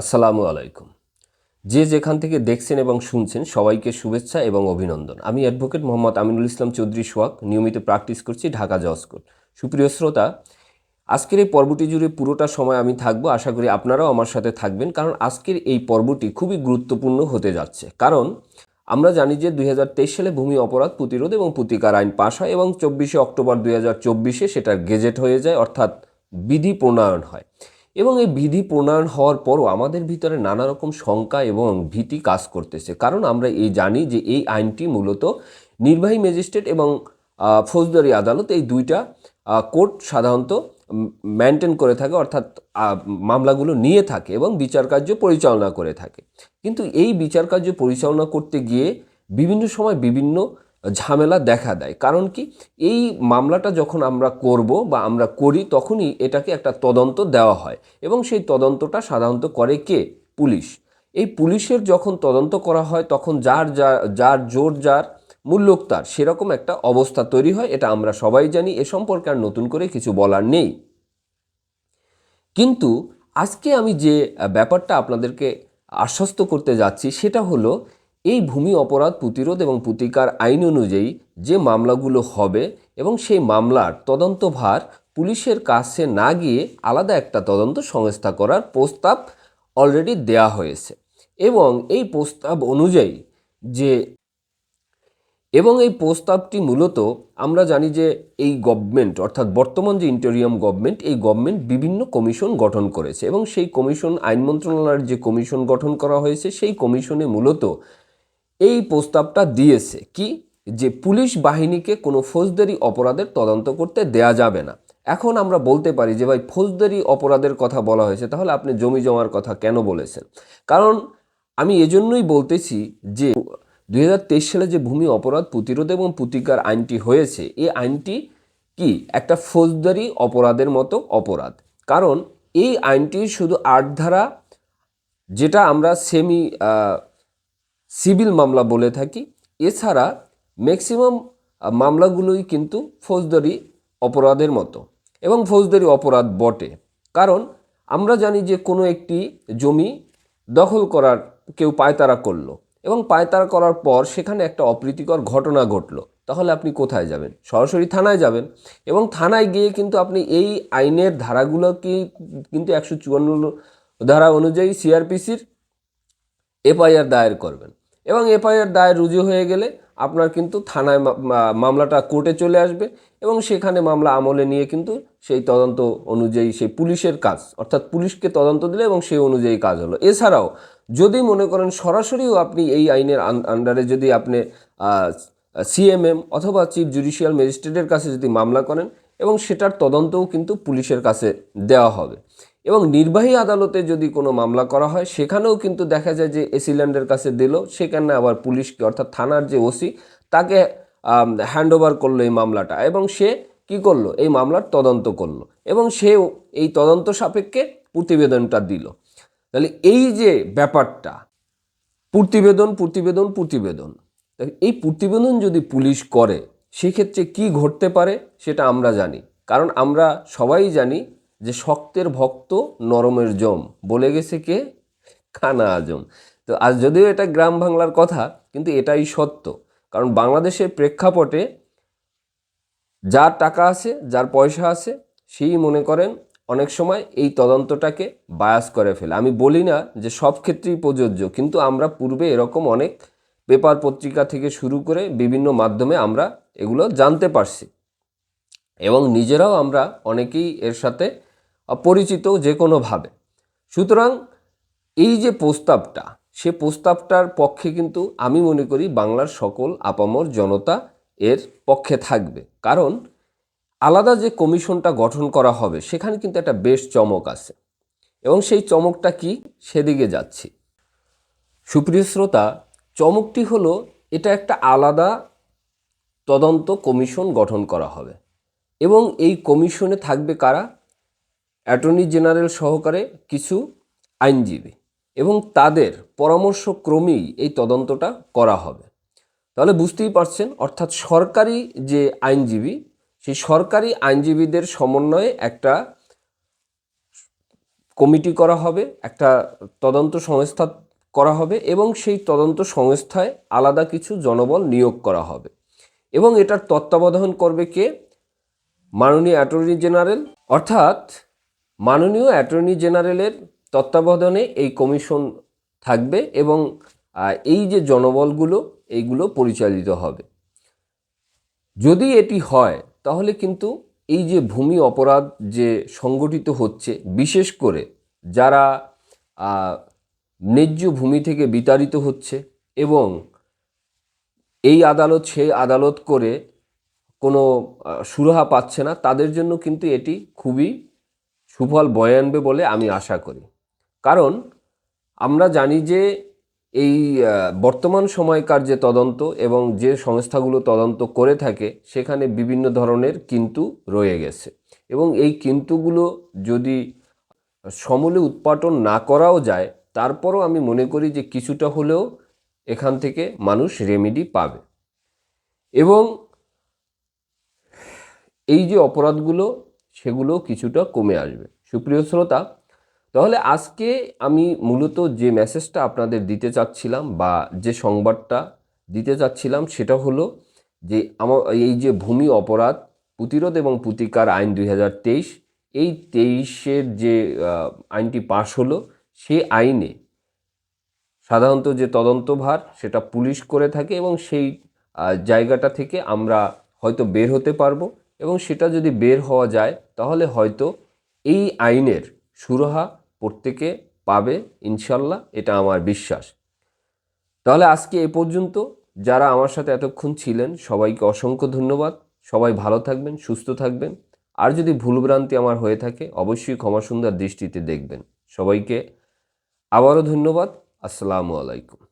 আসসালামু আলাইকুম। যে যেখান থেকে দেখছেন এবং শুনছেন, সবাইকে শুভেচ্ছা এবং অভিনন্দন। আমি অ্যাডভোকেট মোহাম্মদ আমিনুল ইসলাম চৌধুরী সোহাগ, নিয়মিত প্র্যাকটিস করছি ঢাকা জজ কোর্ট সুপ্রিয় শ্রোতা, আজকের এই পর্বটি জুড়ে পুরোটা সময় আমি থাকব। আশা করি আপনারাও আমার সাথে থাকবেন, কারণ আজকের এই পর্বটি খুবই গুরুত্বপূর্ণ হতে যাচ্ছে। কারণ আমরা জানি যে দুই হাজার তেইশ সালে ভূমি অপরাধ, প্রতিরোধ এবং প্রতিকার আইন পাশ হয় এবং চব্বিশে অক্টোবর দুই হাজার চব্বিশে সেটা গেজেট হয়ে যায়, অর্থাৎ বিধি প্রণয়ন হয়। এবং এই বিধি প্রণয়ন হওয়ার পরও আমাদের ভিতরে নানা রকম শঙ্কা এবং ভীতি কাজ করতেছে। কারণ আমরা এই জানি যে এই আইনটি মূলত নির্বাহী ম্যাজিস্ট্রেট এবং ফৌজদারি আদালত এই দুইটা কোর্ট সাধারণত মেনটেন করে থাকে, অর্থাৎ মামলাগুলো নিয়ে থাকে এবং বিচার কার্য পরিচালনা করে থাকে। কিন্তু এই বিচার কার্য পরিচালনা করতে গিয়ে বিভিন্ন সময় বিভিন্ন ঝামেলা দেখা দেয়। কারণ কি? এই মামলাটা যখন আমরা করব বা আমরা করি, তখনই এটাকে একটা তদন্ত দেওয়া হয় এবং সেই তদন্তটা সাধারণত করে কে? পুলিশ। এই পুলিশের যখন তদন্ত করা হয়, তখন যার যার যার জোর, যার মূল্যক তার। সেরকম একটা অবস্থা তৈরি হয়, এটা আমরা সবাই জানি, এ সম্পর্কে আর নতুন করে কিছু বলার নেই। কিন্তু আজকে আমি যে ব্যাপারটা আপনাদেরকে আশ্বস্ত করতে যাচ্ছি, সেটা হলো এই ভূমি অপরাধ প্রতিরোধ এবং প্রতিকার আইন অনুযায়ী যে মামলাগুলো হবে এবং সেই মামলার তদন্তভার পুলিশের কাছে না গিয়ে আলাদা একটা তদন্ত সংস্থা করার প্রস্তাব অলরেডি দেয়া হয়েছে। এবং এই প্রস্তাব অনুযায়ী যে এবং এই প্রস্তাবটি মূলত আমরা জানি যে এই গভর্নমেন্ট অর্থাৎ বর্তমান যে ইন্টেরিয়াম গভর্নমেন্ট এই গভর্নমেন্ট বিভিন্ন কমিশন গঠন করেছে এবং সেই কমিশন আইন মন্ত্রণালয়ের যে কমিশন গঠন করা হয়েছে, সেই কমিশনে মূলত এই প্রস্তাবটা দিয়েছে কি? যে পুলিশ বাহিনীকে কোনো ফৌজদারি অপরাধের তদন্ত করতে দেয়া যাবে না। এখন আমরা বলতে পারি যে ভাই ফৌজদারি অপরাধের কথা বলা হয়েছে, তাহলে আপনি জমি জমার কথা কেন বলেছেন? কারণ আমি এজন্যই বলতেছি যে দুই হাজার তেইশ সালে যে ভূমি অপরাধ প্রতিরোধ এবং প্রতিকার আইনটি হয়েছে, এই আইনটি কি? একটা ফৌজদারি অপরাধের মতো অপরাধ। কারণ এই আইনটি শুধু আট ধারা, যেটা আমরা সেমি সিভিল মামলা বলে থাকি। এছাড়া ম্যাক্সিমাম মামলাগুলোই কিন্তু ফৌজদারি অপরাধের মতো এবং ফৌজদারি অপরাধ বটে। কারণ আমরা জানি যে কোনো একটি জমি দখল করার কেউ পায়তারা করল এবং পায়তারা করার পর সেখানে একটা অপ্রীতিকর ঘটনা ঘটলো। তাহলে আপনি কোথায় যাবেন? সরাসরি থানায় যাবেন এবং থানায় গিয়ে কিন্তু আপনি এই আইনের ধারাগুলো কি কিন্তু একশো চুয়ান্ন ধারা অনুযায়ী সিআরপিসির এফআইআর দায়ের করবেন। এবং এফআইআর দায়ের রুজু হয়ে গেলে আপনার কিন্তু থানায় মামলাটা কোর্টে চলে আসবে এবং সেখানে মামলা আমলে নিয়ে কিন্তু সেই তদন্ত অনুযায়ী সেই পুলিশের কাজ, অর্থাৎ পুলিশকে তদন্ত দিলে এবং সেই অনুযায়ী কাজ হলো। এছাড়াও যদি মনে করেন সরাসরিও আপনি এই আইনের আন- আন্ডারে যদি আপনি সিএমএম অথবা চিফ জুডিশিয়াল ম্যাজিস্ট্রেটের কাছে যদি মামলা করেন এবং সেটার তদন্তও কিন্তু পুলিশের কাছে দেওয়া হবে। এবং নির্বাহী আদালতে যদি কোনো মামলা করা হয়, সেখানেও কিন্তু দেখা যায় যে এসিল্যান্ডের কাছে দিল, সেখানে আবার পুলিশকে, অর্থাৎ থানার যে ওসি, তাকে হ্যান্ড ওভার করল এই মামলাটা। এবং সে কি করল? এই মামলার তদন্ত করল। এবং সেও এই তদন্ত সাপেক্ষে প্রতিবেদনটা দিল। তাহলে এই যে ব্যাপারটা, প্রতিবেদন প্রতিবেদন প্রতিবেদন এই প্রতিবেদন যদি পুলিশ করে সেক্ষেত্রে কি ঘটতে পারে সেটা আমরা জানি। কারণ আমরা সবাই জানি যে শক্তের ভক্ত নরমের জম। বলে গেছে কে? কানা আজম। তো আজ যদিও এটা গ্রাম বাংলার কথা, কিন্তু এটাই সত্য। কারণ বাংলাদেশের প্রেক্ষাপটে যার টাকা আছে, যার পয়সা আছে, সেই মনে করেন অনেক সময় এই তদন্তটাকে বায়াস করে ফেলে। আমি বলি না যে সব ক্ষেত্রেই প্রযোজ্য, কিন্তু আমরা পূর্বে এরকম অনেক পেপার পত্রিকা থেকে শুরু করে বিভিন্ন মাধ্যমে আমরা এগুলো জানতে পারছি। এবং নিজেরাও আমরা অনেকেই এর সাথে পরিচিত যে কোনোভাবে সুতরাং এই যে প্রস্তাবটা, সে প্রস্তাবটার পক্ষে কিন্তু আমি মনে করি বাংলার সকল আপামর জনতা এর পক্ষে থাকবে। কারণ আলাদা যে কমিশনটা গঠন করা হবে, সেখানে কিন্তু একটা বেশ চমক আছে। এবং সেই চমকটা কি? সেদিকে যাচ্ছি। সুপ্রিয় শ্রোতা, চমকটি হলো এটা একটা আলাদা তদন্ত কমিশন গঠন করা হবে। এবং এই কমিশনে থাকবে কারা? অ্যাটর্নি জেনারেল সহকারে কিছু আইনজীবী। এবং তাদের পরামর্শক্রমেই এই তদন্তটা করা হবে। তাহলে বুঝতেই পারছেন, অর্থাৎ সরকারি যে আইনজীবী, সেই সরকারি আইনজীবীদের সমন্বয়ে একটা কমিটি করা হবে, একটা তদন্ত সংস্থা করা হবে এবং সেই তদন্ত সংস্থায় আলাদা কিছু জনবল নিয়োগ করা হবে। এবং এটার তত্ত্বাবধান করবে কে? মাননীয় অ্যাটর্নি জেনারেল। অর্থাৎ মাননীয় অ্যাটর্নি জেনারেলের তত্ত্বাবধানে এই কমিশন থাকবে এবং এই যে জনবলগুলো, এইগুলো পরিচালিত হবে। যদি এটি হয়, তাহলে কিন্তু এই যে ভূমি অপরাধ যে সংগঠিত হচ্ছে, বিশেষ করে যারা ন্যায্য ভূমি থেকে বিতাড়িত হচ্ছে এবং এই আদালত, সেই আদালত করে কোনো সুরাহা পাচ্ছে না। তাদের জন্য কিন্তু এটি খুবই সুফল বয়ে আনবে বলে আমি আশা করি। কারণ আমরা জানি যে এই বর্তমান সময়কার যে তদন্ত এবং যে সংস্থাগুলো তদন্ত করে থাকে, সেখানে বিভিন্ন ধরনের কিন্তু রয়ে গেছে। এবং এই কিন্তুগুলো যদি সমূলে উৎপাটন না করাও যায়, তারপরও আমি মনে করি যে কিছুটা হলেও এখান থেকে মানুষ রেমেডি পাবে। এবং এই যে অপরাধগুলো, সেগুলো কিছুটা কমে আসবে। সুপ্রিয় শ্রোতা, তাহলে আজকে আমি মূলত যে মেসেজটা আপনাদের দিতে চাচ্ছিলাম বা যে সংবাদটা দিতে চাচ্ছিলাম, সেটা হলো যে আমার এই যে ভূমি অপরাধ, প্রতিরোধ এবং প্রতিকার আইন দুই হাজার তেইশ, এই তেইশের যে আইনটি পাশ হলো, সে আইনে সাধারণত যে তদন্তভার সেটা পুলিশ করে থাকে এবং সেই জায়গাটা থেকে আমরা হয়তো বের হতে পারব এবং সেটা যদি বের হওয়া যায় তাহলে হয়তো এই আইনের সুরাহা প্রত্যেকে পাবে, ইনশাল্লাহ, এটা আমার বিশ্বাস। তাহলে আজকে এ পর্যন্ত। যারা আমার সাথে এতক্ষণ ছিলেন, সবাইকে অসংখ্য ধন্যবাদ। সবাই ভালো থাকবেন, সুস্থ থাকবেন। আর যদি ভুলভ্রান্তি আমার হয়ে থাকে, অবশ্যই ক্ষমা সুন্দর দৃষ্টিতে দেখবেন। সবাইকে আবারও ধন্যবাদ। আসসালামু আলাইকুম।